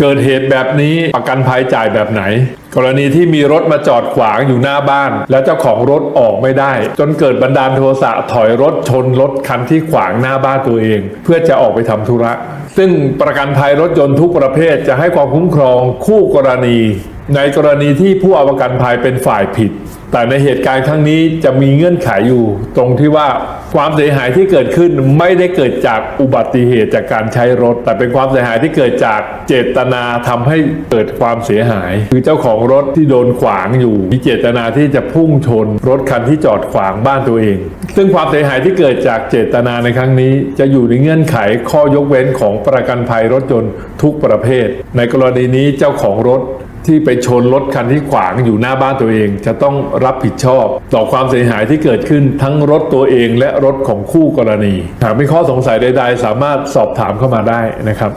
เกิดเหตุแบบนี้ประกันภัยจ่ายแบบไหน กรณีที่มีรถมาจอดขวางอยู่หน้าบ้าน แล้วเจ้าของรถออกไม่ได้ จนเกิดบันดาลโทสะถอยรถชนรถคันที่ขวางหน้าบ้านตัวเอง เพื่อจะออกไปทำธุระ ซึ่งประกันภัยรถยนต์ทุกประเภทจะให้ความคุ้มครองคู่กรณี ในกรณีที่ผู้เอาประกันภัยเป็นฝ่ายผิด แต่ในเหตุการณ์ครั้งนี้จะมีเงื่อนไขอยู่ ตรงที่ว่าความเสียหายที่เกิดขึ้นไม่ได้เกิดจากอุบัติเหตุจากการใช้รถ แต่เป็นความเสียหายที่เกิดจากเจตนาทำให้เกิดความเสียหาย คือเจ้าของรถที่โดนขวางอยู่ มีเจตนาที่จะพุ่งชน รถคันที่จอดขวางบ้านตัวเอง ซึ่งความเสียหายที่เกิดจากเจตนาในครั้งนี้ จะอยู่ในเงื่อนไขข้อยกเว้นของประกันภัยรถยนต์ทุกประเภท ในกรณีนี้เจ้าของรถที่ไปชนรถคันที่ขวางอยู่หน้าบ้านตัวเอง จะต้องรับผิดชอบ ต่อความเสียหายที่เกิดขึ้นทั้งรถตัวเองและรถของคู่กรณี หากมีข้อสงสัยใด ๆ สามารถสอบถามเข้ามาได้นะครับ